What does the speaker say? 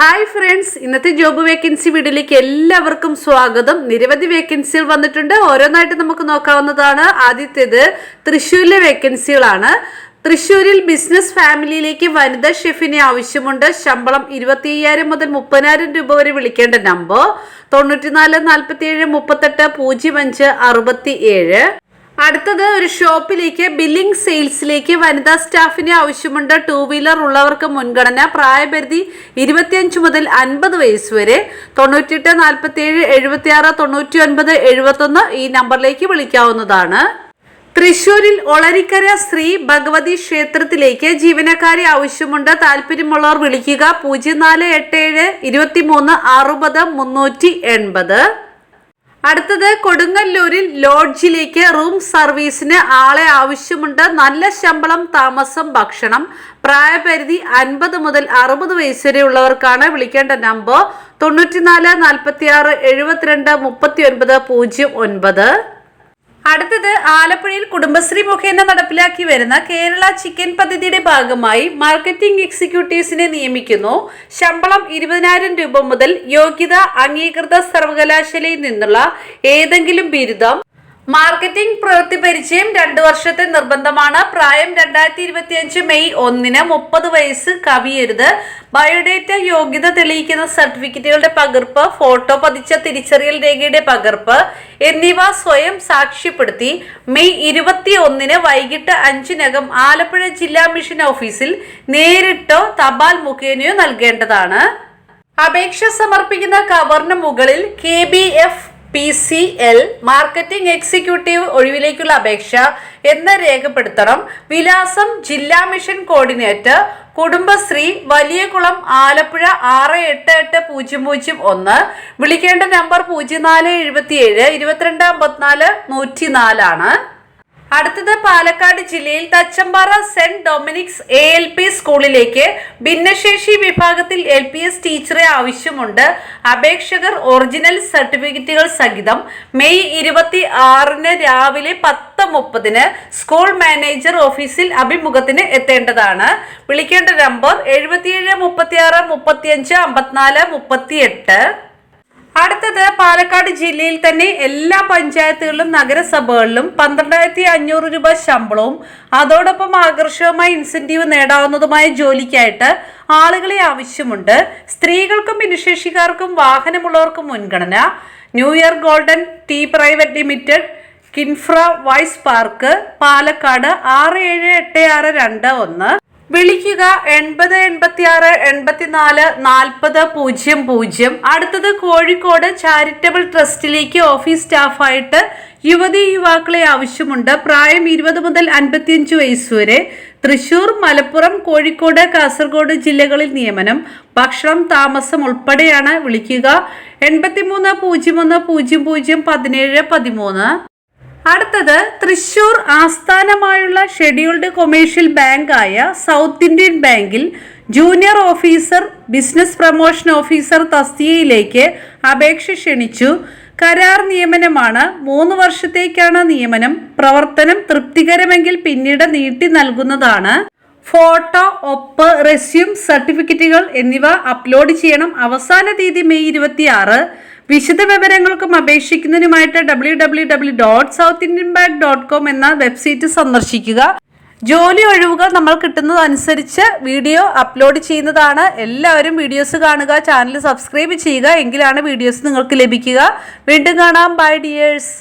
Hi friends ഇന്നത്തെ job vacancy വീഡിയോയിലേക്ക് എല്ലാവർക്കും സ്വാഗതം. നിരവധി വേക്കൻസികൾ വന്നിട്ടുണ്ട്. ഓരോന്നായിട്ട് നമുക്ക് നോക്കാവുന്നതാണ്. ആദ്യത്തേത് തൃശ്ശൂരിലെ വേക്കൻസികളാണ്. തൃശ്ശൂരിൽ ബിസിനസ് ഫാമിലിയിലേക്ക് വനിതാ ഷെഫിനെ ആവശ്യമുണ്ട്. ശമ്പളം ഇരുപത്തി അയ്യായിരം മുതൽ മുപ്പതിനായിരം രൂപ വരെ വിളിക്കേണ്ട നമ്പർ തൊണ്ണൂറ്റിനാല് നാൽപ്പത്തി ഏഴ് മുപ്പത്തെട്ട് പൂജ്യം അഞ്ച് അറുപത്തി ഏഴ് അടുത്തത് ഒരു ഷോപ്പിലേക്ക് ബില്ലിംഗ് സെയിൽസിലേക്ക് വനിതാ സ്റ്റാഫിന്റെ ആവശ്യമുണ്ട്. ടൂ വീലർ ഉള്ളവർക്ക് മുൻഗണന. പ്രായപരിധി ഇരുപത്തിയഞ്ച് മുതൽ അൻപത് വയസ്സ് വരെ. തൊണ്ണൂറ്റിയെട്ട് നാൽപ്പത്തി ഏഴ് എഴുപത്തി ആറ് തൊണ്ണൂറ്റി ഒൻപത് എഴുപത്തൊന്ന് ഈ നമ്പറിലേക്ക് വിളിക്കാവുന്നതാണ്. തൃശൂരിൽ ഒളരിക്കര ശ്രീ ഭഗവതി ക്ഷേത്രത്തിലേക്ക് ജീവനക്കാരെ ആവശ്യമുണ്ട്. താല്പര്യമുള്ളവർ വിളിക്കുക. പൂജ്യം നാല് എട്ട് ഏഴ് ഇരുപത്തി മൂന്ന് അറുപത് മുന്നൂറ്റി എൺപത്. അടുത്തത് കൊടുങ്ങല്ലൂരിൽ ലോഡ്ജിലേക്ക് റൂം സർവീസിന് ആളെ ആവശ്യമുണ്ട്. നല്ല ശമ്പളം താമസം ഭക്ഷണം. പ്രായപരിധി അൻപത് മുതൽ അറുപത് വയസ്സ് വരെ ഉള്ളവർക്കാണ് വിളിക്കേണ്ട നമ്പർ തൊണ്ണൂറ്റിനാല് നാൽപ്പത്തി ആറ് എഴുപത്തിരണ്ട് മുപ്പത്തി ഒൻപത് പൂജ്യം ഒൻപത്. അടുത്തത് ആലപ്പുഴയിൽ കുടുംബശ്രീ മുഖേന നടപ്പിലാക്കി വരുന്ന കേരള ചിക്കൻ പദ്ധതിയുടെ ഭാഗമായി മാർക്കറ്റിംഗ് എക്സിക്യൂട്ടീവ്സിനെ നിയമിക്കുന്നു. ശമ്പളം ഇരുപതിനായിരം രൂപ മുതൽ യോഗ്യത അംഗീകൃത സർവകലാശാലയിൽ നിന്നുള്ള ഏതെങ്കിലും ബിരുദം മാർക്കറ്റിംഗ് പ്രവൃത്തി പരിചയം രണ്ടു വർഷത്തെ നിർബന്ധമാണ്. പ്രായം രണ്ടായിരത്തി ഇരുപത്തി അഞ്ച് മെയ് ഒന്നിന് മുപ്പത് വയസ്സ് കവിയരുത്. ബയോഡേറ്റ യോഗ്യത തെളിയിക്കുന്ന സർട്ടിഫിക്കറ്റുകളുടെ പകർപ്പ് ഫോട്ടോ പതിച്ച തിരിച്ചറിയൽ രേഖയുടെ പകർപ്പ് എന്നിവ സ്വയം സാക്ഷ്യപ്പെടുത്തി. മെയ് ഇരുപത്തി ഒന്നിന് വൈകിട്ട് അഞ്ചിനകം ആലപ്പുഴ ജില്ലാ മിഷൻ ഓഫീസിൽ നേരിട്ടോ തപാൽ മുഖേനയോ നൽകേണ്ടതാണ്. അപേക്ഷ സമർപ്പിക്കുന്ന കവറിന് മുകളിൽ K B F P C L marketing executive ഒഴിവിലേക്കുള്ള അപേക്ഷ എന്ന് രേഖപ്പെടുത്തണം. വിലാസം ജില്ലാ മിഷൻ കോർഡിനേറ്റർ കുടുംബശ്രീ വലിയകുളം ആലപ്പുഴ ആറ് എട്ട് എട്ട് പൂജ്യം പൂജ്യം ഒന്ന്. വിളിക്കേണ്ട നമ്പർ പൂജ്യം നാല് എഴുപത്തി ഏഴ് ഇരുപത്തിരണ്ട് അമ്പത്തിനാല് നൂറ്റി നാലാണ് അടുത്തത് പാലക്കാട് ജില്ലയിൽ Thachampara saint Dominic's A L P സ്കൂളിലേക്ക് ഭിന്നശേഷി വിഭാഗത്തിൽ എൽ പി എസ് ടീച്ചറെ ആവശ്യമുണ്ട്. അപേക്ഷകർ ഒറിജിനൽ സർട്ടിഫിക്കറ്റുകൾ സഹിതം മെയ് ഇരുപത്തി ആറിന് രാവിലെ പത്ത് മുപ്പതിന് സ്കൂൾ മാനേജർ ഓഫീസിൽ അഭിമുഖത്തിന് എത്തേണ്ടതാണ്. വിളിക്കേണ്ട നമ്പർ എഴുപത്തിയേഴ് മുപ്പത്തിയാറ് മുപ്പത്തിയഞ്ച് അമ്പത്തിനാല് മുപ്പത്തിയെട്ട്. അടുത്തത് പാലക്കാട് ജില്ലയിൽ തന്നെ എല്ലാ പഞ്ചായത്തുകളിലും നഗരസഭകളിലും പന്ത്രണ്ടായിരത്തി അഞ്ഞൂറ് രൂപ ശമ്പളവും അതോടൊപ്പം ആകർഷകമായ ഇൻസെന്റീവ് നേടാവുന്നതുമായ ജോലിക്കായിട്ട് ആളുകളെ ആവശ്യമുണ്ട്. സ്ത്രീകൾക്കും ഭിന്നശേഷിക്കാർക്കും വാഹനമുള്ളവർക്കും മുൻഗണന. New year golden T private limited Kinfra wise park Palakkad ആറ് ഏഴ് എട്ട് ആറ് രണ്ട് ഒന്ന്. വിളിക്കുക എൺപത് എൺപത്തി ആറ് എൺപത്തിനാല് നാൽപ്പത് പൂജ്യം പൂജ്യം. അടുത്തത് കോഴിക്കോട് ചാരിറ്റബിൾ ട്രസ്റ്റിലേക്ക് ഓഫീസ് സ്റ്റാഫായിട്ട് യുവതി യുവാക്കളെ ആവശ്യമുണ്ട്. പ്രായം ഇരുപത് മുതൽ അൻപത്തിയഞ്ച് വയസ്സ് വരെ. തൃശൂർ മലപ്പുറം കോഴിക്കോട് കാസർഗോഡ് ജില്ലകളിൽ നിയമനം. ഭക്ഷണം താമസം ഉൾപ്പെടെയാണ് വിളിക്കുക. എൺപത്തിമൂന്ന് പൂജ്യം ഒന്ന് പൂജ്യം പൂജ്യം പതിനേഴ് പതിമൂന്ന്. അടുത്തത് തൃശൂർ ആസ്ഥാനമായുള്ള ഷെഡ്യൂൾഡ് കൊമേഴ്ഷ്യൽ ബാങ്കായ സൗത്ത് ഇന്ത്യൻ ബാങ്കിൽ junior officer business promotion officer തസ്തികയിലേക്ക് അപേക്ഷ ക്ഷണിച്ചു. കരാർ നിയമനമാണ് മൂന്ന് വർഷത്തേക്കാണ് നിയമനം. പ്രവർത്തനം തൃപ്തികരമെങ്കിൽ പിന്നീട് നീട്ടി നൽകുന്നതാണ്. ഫോട്ടോ ഒപ്പ് റെസ്യൂം സർട്ടിഫിക്കറ്റുകൾ എന്നിവ അപ്ലോഡ് ചെയ്യണം. അവസാന തീയതി മെയ് ഇരുപത്തിയാറ്. വിശദ വിവരങ്ങൾക്കും അപേക്ഷിക്കുന്നതിനുമായിട്ട് W W W dot South Indian Bank dot com എന്ന വെബ്സൈറ്റ് സന്ദർശിക്കുക. ജോലി ഒഴിവുകൾ നമ്മൾ കിട്ടുന്നതനുസരിച്ച് വീഡിയോ അപ്ലോഡ് ചെയ്യുന്നതാണ്. എല്ലാവരും വീഡിയോസ് കാണുക ചാനൽ സബ്സ്ക്രൈബ് ചെയ്യുക എങ്കിലാണ് വീഡിയോസ് നിങ്ങൾക്ക് ലഭിക്കുക. വീണ്ടും കാണാം. By dears